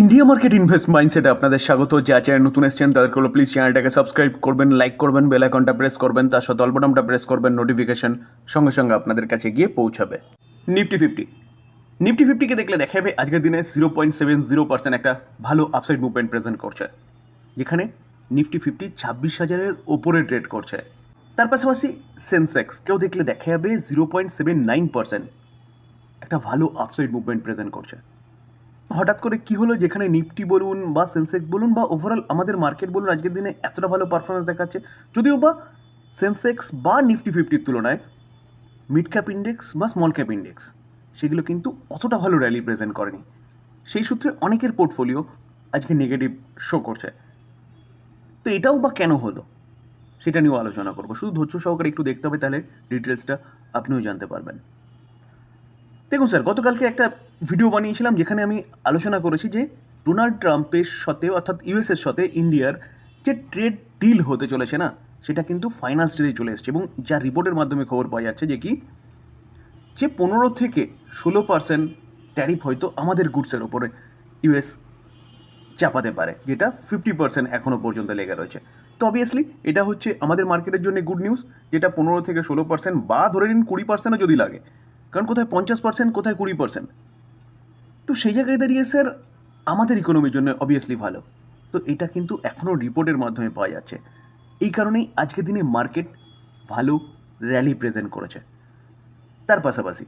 India market invest মাইন্ডসেটে আপনাদের স্বাগত। যা চ্যানেল নতুন এসেছেন, তাদেরকে হলো প্লিজ চ্যানেলটাকে সাবস্ক্রাইব করবেন লাইক করবেন বেল আইকনটা প্রেস করবেন, তার সাথে অল্পটামটা প্রেস করবেন নোটিফিকেশন সঙ্গে সঙ্গে আপনাদের কাছে গিয়ে পৌঁছাবে। নিফটি ফিফটি নিফটি ফিফটিকে দেখলে দেখা যাবে আজকের দিনে zero point seven zero percent একটা ভালো আপসাইড মুভমেন্ট প্রেজেন্ট করছে। যেখানে নিফটি ফিফটি ছাব্বিশ হাজারের ওপরে ট্রেড করছে। তার পাশাপাশি সেন্সেক্স কেউ দেখলে দেখা যাবে zero point seven nine percent একটা ভালো আপসাইড মুভমেন্ট প্রেজেন্ট করছে। হঠাৎ করে কি হলো? যেখানে নিফটি বলুন বা সেন্সেক্স বলুন বা ওভারঅল আমাদের মার্কেট বলুন, আজকের দিনে এতটা ভালো পারফরমেন্স দেখাচ্ছে। যদিও বা সেন্সেক্স বা নিফটি ফিফটির তুলনায় মিড ক্যাপ ইন্ডেক্স বা স্মল ক্যাপ ইন্ডেক্স সেগুলো কিন্তু অতটা ভালো র্যালি প্রেজেন্ট করেনি। সেই সূত্রে অনেকের পোর্টফোলিও আজকে নেগেটিভ শো করছে। তো এটাও বা কেন হলো? সেটা নিয়েও আলোচনা করব। শুধু ধৈর্য সহকারে একটু দেখতে হবে, তাহলে ডিটেলসটা আপনিও জানতে পারবেন। দেখুন স্যার গতকালকে একটা ভিডিও বানিয়েছিলাম যেখানে আমি আলোচনা করেছি যে ডোনাল্ড ট্রাম্পের সাথে অর্থাৎ ইউএসের সাথে ইন্ডিয়ার যে ট্রেড ডিল হতে চলেছে না, সেটা কিন্তু ফাইনাল স্টেজে চলে এসেছে এবং যা রিপোর্টের মাধ্যমে খবর পাওয়া যাচ্ছে যে কি, যে পনেরো থেকে ষোলো পার্সেন্ট ট্যারিফ হয়তো আমাদের গুডসের ওপরে ইউএস চাপাতে পারে, যেটা ফিফটি পার্সেন্ট এখনও পর্যন্ত লেগে রয়েছে। তো অবভিয়াসলি এটা হচ্ছে আমাদের মার্কেটের জন্য গুড নিউজ যেটা পনেরো থেকে ষোলো পার্সেন্ট বা ধরে নিন কুড়ি পার্সেন্টও যদি লাগে। কারণ কোথায় পঞ্চাশ পার্সেন্ট কোথায় কুড়ি পার্সেন্ট তো সেই জায়গায় দাঁড়িয়ে স্যার, আমাদের ইকোনমির জন্য অবভিয়াসলি ভালো। তো এটা কিন্তু এখনও রিপোর্টের মাধ্যমে পাওয়া যাচ্ছে। এই কারণেই আজকের দিনে মার্কেট ভালো র্যালি প্রেজেন্ট করেছে। তার পাশাপাশি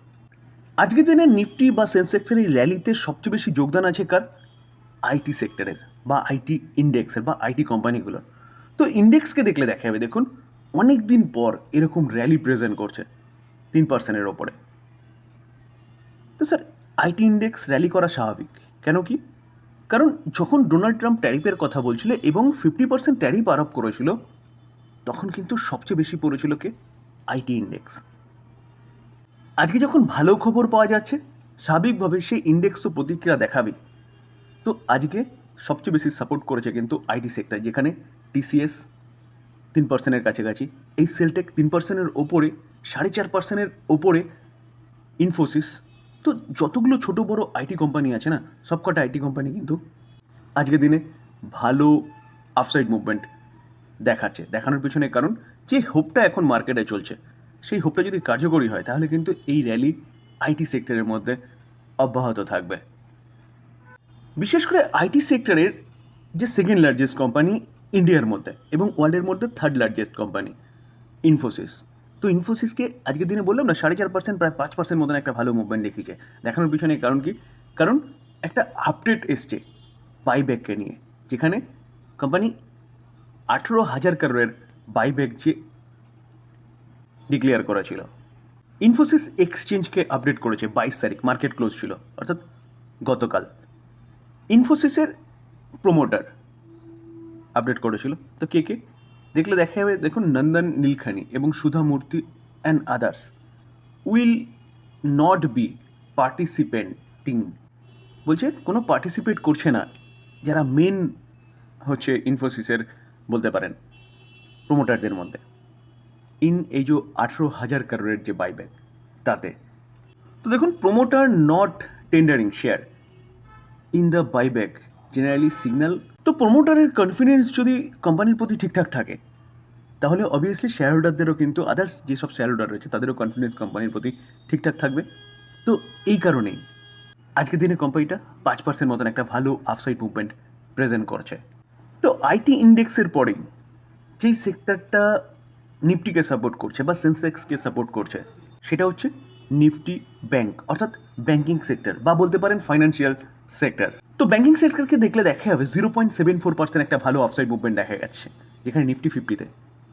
আজকের দিনে নিফটি বা সেন্সেক্সের এই র্যালিতে সবচেয়ে বেশি যোগদান আছে কার? আইটি সেক্টরের বা আইটি ইন্ডেক্সের বা আইটি কোম্পানিগুলোর তো ইন্ডেক্সকে দেখলে দেখা যাবে, দেখুন অনেক দিন পর এরকম র্যালি প্রেজেন্ট করছে তিন পার্সেন্টের ওপরে। তো স্যার আইটি ইন্ডেক্স র্যালি করা স্বাভাবিক। কেন কি? কারণ যখন ডোনাল্ড ট্রাম্প ট্যারিফের কথা বলছিল এবং ফিফটি পার্সেন্ট ট্যারিফ আরোপ করেছিল, তখন কিন্তু সবচেয়ে বেশি পড়েছিল কে? IT index. আজকে যখন ভালো খবর পাওয়া যাচ্ছে, স্বাভাবিকভাবে সেই ইন্ডেক্স তো প্রতিক্রিয়া দেখাবে। তো আজকে সবচেয়ে বেশি সাপোর্ট করেছে কিন্তু আইটি সেক্টর, যেখানে টিসিএস তিন পার্সেন্টের কাছাকাছি, এই সেলটেক তিন পার্সেন্টের ওপরে, সাড়ে চার পার্সেন্টের ওপরে, ইনফোসিস তো যতগুলো ছোট বড় আইটি কোম্পানি আছে না, সবকটা আইটি কোম্পানি কিন্তু আজকের দিনে ভালো আফসাইড মুভমেন্ট দেখাচ্ছে, দেখানোর পিছনে কারণ যে হোপটা এখন মার্কেটে চলছে, সেই হোপটা যদি কার্যকরী হয়, তাহলে কিন্তু এই র্যালি আইটি সেক্টরের মধ্যে অব্যাহত থাকবে। বিশেষ করে আইটি সেক্টরের যে সেকেন্ড লার্জেস্ট কোম্পানি ইন্ডিয়ার মধ্যে এবং ওয়ার্ল্ডের মধ্যে থার্ড লার্জেস্ট কোম্পানি ইনফোসিস তো ইনফোসিসকে আজকের দিনে বললাম না, সাড়ে চার পার্সেন্ট প্রায় পাঁচ পার্সেন্ট মতন একটা ভালো মুভমেন্ট দেখিয়েছে। দেখানোর পিছনে কারণ কি? কারণ একটা আপডেট এসছে বাইব্যাককে নিয়ে, যেখানে কোম্পানি আঠেরো হাজার কারোরের বাইব্যাক যে ডিক্লেয়ার করা ছিল। ইনফোসিস এক্সচেঞ্জকে আপডেট করেছে বাইশ তারিখ মার্কেট ক্লোজ ছিল, অর্থাৎ গতকাল। ইনফোসিসের প্রোমোটার আপডেট করেছিল, তো কে কে? দেখলে দেখা যাবে, দেখুন নন্দন নীলখানি এবং Sudha Murthy and others will not be participating বলছে, কোনো পার্টিসিপেট করছে না, যারা মেন হচ্ছে ইনফোসিসের বলতে পারেন প্রোমোটারদের মধ্যে। ইন এই যে আঠেরো হাজার কারোরের যে বাইব্যাক তাতে। তো দেখুন promoter not tendering share in the buyback generally signal তো প্রোমোটারের কনফিডেন্স যদি কোম্পানির প্রতি ঠিকঠাক থাকে, তাহলে অবভিয়াসলি শেয়ার হোল্ডারদেরও কিন্তু আদার্স যেসব শেয়ার হোল্ডার রয়েছে, তাদেরও কনফিডেন্স কোম্পানির প্রতি ঠিকঠাক থাকবে। তো এই কারণেই আজকের দিনে কোম্পানিটা পাঁচ পার্সেন্ট মতন একটা ভালো আফসাইড মুভমেন্ট প্রেজেন্ট করছে। তো আইটি ইন্ডেক্সের পরেই যেই সেক্টরটা নিফটিকে সাপোর্ট করছে বা সেন্সেক্সকে সাপোর্ট করছে, সেটা হচ্ছে নিফটি ব্যাংক অর্থাৎ ব্যাংকিং সেক্টর বা বলতে পারেন ফাইন্যান্সিয়াল সেক্টর তো ব্যাঙ্কিং সেক্টরকে দেখলে দেখা যাবে zero point seven four percent একটা ভালো অফসাইড মুভমেন্ট দেখা যাচ্ছে যেখানে Nifty ফিফটিতে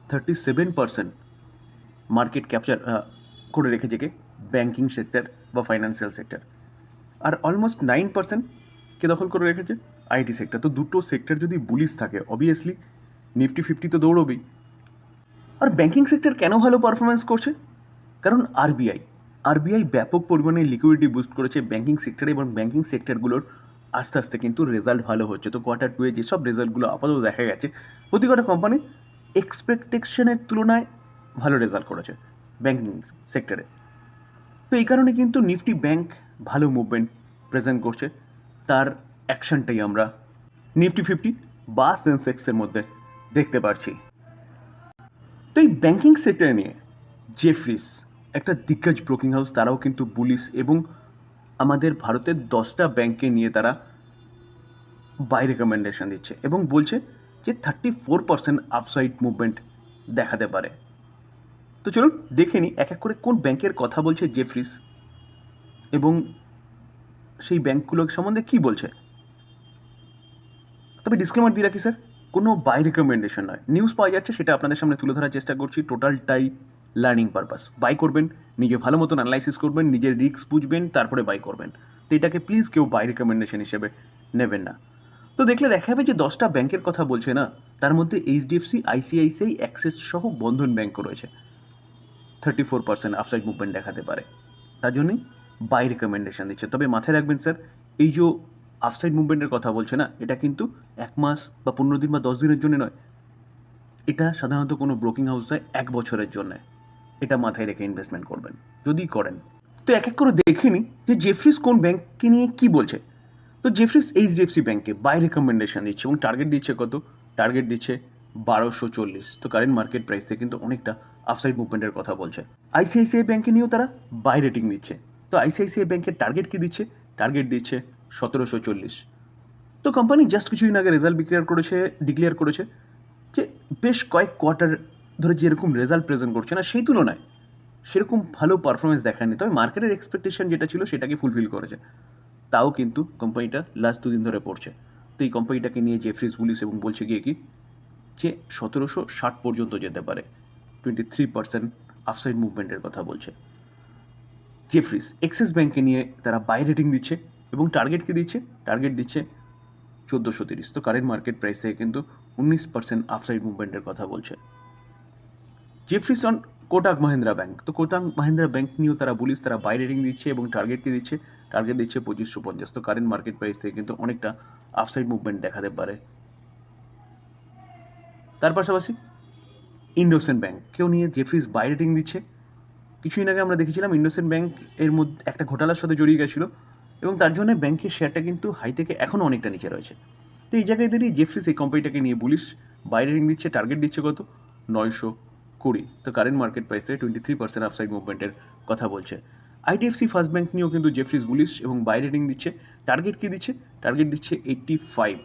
thirty seven percent market capture করে রেখেছে কে ব্যাঙ্কিং সেক্টর বা ফাইন্যান্সিয়াল সেক্টর আর অলমোস্ট নাইন পার্সেন্ট কে দখল করে রেখেছে আইটি সেক্টর তো দুটো সেক্টর যদি বুলিশ থাকে অবভিয়াসলি নিফটি ফিফটি তো দৌড়বেই। আর ব্যাঙ্কিং সেক্টর কেন ভালো পারফরমেন্স করছে? কারণ আরবিআই আরবিআই ব্যাপক পরিমাণে লিকুইডিটি বুস্ট করেছে ব্যাঙ্কিং সেক্টরে এবং ব্যাঙ্কিং সেক্টরগুলোর আস্তে আস্তে কিন্তু রেজাল্ট ভালো হচ্ছে। তো কোয়ার্টার টুয়ে যেসব রেজাল্টগুলো আপাতত দেখা গেছে প্রতি কটা কোম্পানি এক্সপেকটেশনের তুলনায় ভালো রেজাল্ট করেছে ব্যাঙ্কিং সেক্টরে তো এই কারণে কিন্তু নিফটি ব্যাংক ভালো মুভমেন্ট প্রেজেন্ট করছে। তার অ্যাকশনটাই আমরা নিফটি ফিফটি বা সেন্সেক্সের মধ্যে দেখতে পারছি। তো এই ব্যাঙ্কিং সেক্টর নিয়ে জেফ্রিস একটা দিগ্গজ ব্রোকিং হাউস তারাও কিন্তু পুলিশ এবং আমাদের ভারতের দশটা ব্যাংকে নিয়ে তারা বাই রেকমেন্ডেশন দিচ্ছে এবং বলছে যে thirty four percent upside movement দেখাতে পারে। তো চলুন দেখে নিই এক এক করে কোন ব্যাংকের কথা বলছে জেফ্রিস এবং সেই ব্যাংকগুলো সম্বন্ধে কী বলছে। তবে ডিসক্লেমার দিয়ে রাখি স্যার কোনো বাই রেকমেন্ডেশন নয়। নিউজ পাওয়া যাচ্ছে সেটা আপনাদের সামনে তুলে ধরার চেষ্টা করছি। টোটালটাই লার্নিং পারপাস বাই করবেন, নিজে ভালো মতন অ্যানালাইসিস করবেন, নিজের রিস্ক বুঝবেন, তারপরে বাই করবেন। তো এটাকে প্লিজ কেউ বাই রেকমেন্ডেশন হিসেবে নেবেন না। তো দেখলে দেখা যাবে যে দশটা ব্যাংকের কথা বলছে না, তার মধ্যে এইচডিএফসি আইসিআইসিআই অ্যাক্সেস সহ বন্ধন ব্যাংকও রয়েছে। Thirty four percent upside movement দেখাতে পারে। তার জন্যই বাই রেকমেন্ডেশন দিচ্ছে। তবে মাথায় রাখবেন স্যার এই যে আফসাইড মুভমেন্টের কথা বলছে না, এটা কিন্তু এক মাস বা পনেরো দিন বা দশ দিনের জন্য নয়। এটা সাধারণত কোনো ব্রোকিং হাউস দেয় এক বছরের জন্য। এটা মাথায় রেখে ইনভেস্টমেন্ট করবেন, যদি করেন। তো এক এক করে দেখে নিই যে জেফ্রিস কোন ব্যাংককে নিয়ে কি বলছে। তো জেফ্রিস এইচডিএফসি ব্যাংকে বাই রেকমেন্ডেশন দিচ্ছে এবং টার্গেট দিচ্ছে কত? টার্গেট দিচ্ছে বারোশো চল্লিশ। তো কারেন্ট মার্কেট প্রাইস কিন্তু অনেকটা আফসাইড মুভমেন্টের কথা বলছে। আইসিআইসিআই ব্যাংকে নিয়েও তারা বাই রেটিং দিচ্ছে। তো আইসিআইসিআই ব্যাংকের টার্গেট কি দিচ্ছে? টার্গেট দিচ্ছে সতেরোশো চল্লিশ। তো কোম্পানি জাস্ট কিছুদিন আগে রেজাল্ট ডিক্লেয়ার করেছে ডিক্লেয়ার করেছে যে বেশ কয়েক কোয়ার্টার ধরে যেরকম রেজাল্ট প্রেজেন্ট করছে না, সেই তুলনায় সেরকম ভালো পারফরমেন্স দেখায়নি। তবে মার্কেটের এক্সপেকটেশন যেটা ছিল, সেটাকে ফুলফিল করেছে। তাও কিন্তু কোম্পানিটা লাস্ট দুদিন ধরে পড়ছে। তো এই কোম্পানিটাকে নিয়ে জেফ্রিজ পুলিশ এবং বলছে গিয়ে কি? যে সতেরোশো ষাট পর্যন্ত যেতে পারে। টোয়েন্টি থ্রি পার্সেন্ট আফসাইড মুভমেন্টের কথা বলছে। জেফ্রিস এক্সিস ব্যাংকে নিয়ে তারা বাই রেটিং দিচ্ছে এবং টার্গেটকে দিচ্ছে? টার্গেট দিচ্ছে চোদ্দোশো তিরিশ। তো কারেন্ট মার্কেট প্রাইস থেকে কিন্তু উনিশ পার্সেন্ট আফসাইড মুভমেন্টের কথা বলছে। Jefferies on Kotak Mahindra bank তো কোটাক মাহিন্দ্রা ব্যাংক নিয়েও তারা বলিস তারা বাই রেটিং দিচ্ছে এবং টার্গেট কি দিচ্ছে। টার্গেট দিচ্ছে পঁচিশশো পঞ্চাশ। তো কারেন্ট মার্কেট প্রাইস থেকে কিন্তু অনেকটা আফসাইড মুভমেন্ট দেখাতে পারে। তার পাশাপাশি ইন্ডোসেন ব্যাংক কেউ নিয়ে জেফ্রিস বাই রেটিং দিচ্ছে। কিছুদিন আগে আমরা দেখেছিলাম ইন্ডোসেন ব্যাংক এর মধ্যে একটা ঘোটালার সাথে জড়িয়ে গেছিল এবং তার জন্য ব্যাংকের শেয়ারটা কিন্তু হাই থেকে এখনও অনেকটা নিচে রয়েছে। তো এই জায়গায় দাঁড়িয়ে জেফ্রিস এই কোম্পানিটাকে নিয়ে বুলিশ বাই রেটিং দিচ্ছে টার্গেট দিচ্ছে কত? নয়শো কুড়ি তো current market price twenty three percent upside মুভমেন্টের কথা বলছে। আইডিএফসি ফার্স্ট ব্যাঙ্ক নিয়েও কিন্তু জেফ্রিস বুলিশ এবং বাই রেটিং দিচ্ছে। টার্গেট কী দিচ্ছে? টার্গেট দিচ্ছে এইট্টি ফাইভ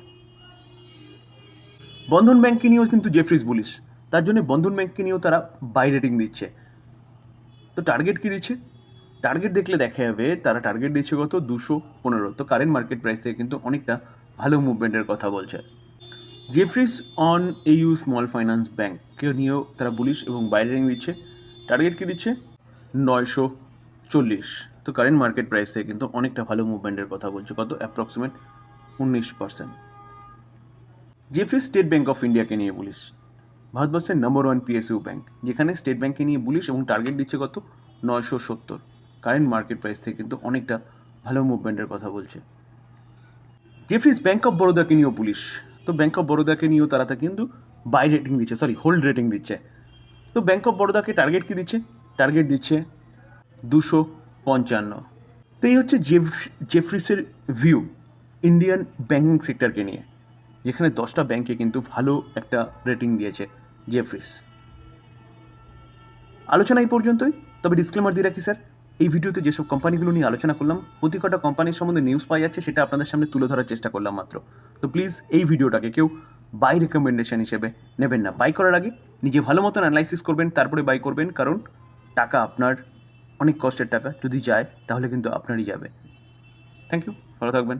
বন্ধন ব্যাংককে নিয়েও কিন্তু জেফ্রিস বুলিশ তার জন্য বন্ধন ব্যাংককে নিয়েও তারা বাই রেটিং দিচ্ছে। তো টার্গেট কী দিচ্ছে? টার্গেট দেখলে দেখা যাবে তারা টার্গেট দিচ্ছে কত? দুশো পনেরো। তো কারেন্ট মার্কেট প্রাইস থেকে কিন্তু অনেকটা ভালো মুভমেন্টের কথা বলছে। Jefferies on AU small finance ব্যাংককে নিয়েও তারা বুলিশ এবং বাইরে রেটিং দিচ্ছে। টার্গেট কী দিচ্ছে? নয়শো চল্লিশ। তো কারেন্ট মার্কেট প্রাইস থেকে কিন্তু অনেকটা ভালো মুভমেন্টের কথা বলছে। কত? অ্যাপ্রক্সিমেট উনিশ percent Jefferies state bank of ইন্ডিয়াকে নিয়ে বলিস ভারতবর্ষের নম্বর ওয়ান পিএসইউ ব্যাঙ্ক যেখানে স্টেট ব্যাংকে নিয়ে বলিস এবং টার্গেট দিচ্ছে কত? নয়শো সত্তর। কারেন্ট মার্কেট প্রাইস থেকে কিন্তু অনেকটা ভালো মুভমেন্টের কথা বলছে। জেফ্রিস ব্যাঙ্ক অফ বরোদাকে নিয়েও পুলিশ তো ব্যাঙ্ক অফ বরোদাকে নিয়েও তারা কিন্তু বাই রেটিং দিচ্ছে সরি হোল্ড রেটিং দিচ্ছে। তো ব্যাঙ্ক অফ বরোদাকে টার্গেট কি দিচ্ছে? টার্গেট দিচ্ছে দুশো পঞ্চান্ন। তো এই হচ্ছে জেফ জেফ্রিসের ভিউ ইন্ডিয়ান ব্যাঙ্কিং সেক্টরকে নিয়ে, যেখানে দশটা ব্যাংকে কিন্তু ভালো একটা রেটিং দিয়েছে জেফ্রিস আলোচনা এই পর্যন্তই, তবে ডিসক্লেমার দিয়ে রাখি স্যার এই ভিডিওতে যেসব কোম্পানিগুলো নিয়ে আলোচনা করলাম, প্রতি কটা কোম্পানির সম্বন্ধে নিউজ পাওয়া যাচ্ছে, সেটা আপনাদের সামনে তুলে ধরার চেষ্টা করলাম মাত্র। তো প্লিজ এই ভিডিওটাকে কেউ বাই রেকমেন্ডেশন হিসেবে নেবেন না। বাই করার আগে নিজে ভালো মতন অ্যানালাইসিস করবেন, তারপরে বাই করবেন, কারণ টাকা আপনার অনেক কষ্টের টাকা। যদি যায়, তাহলে কিন্তু আপনারই যাবে। থ্যাংক ইউ ভালো থাকবেন।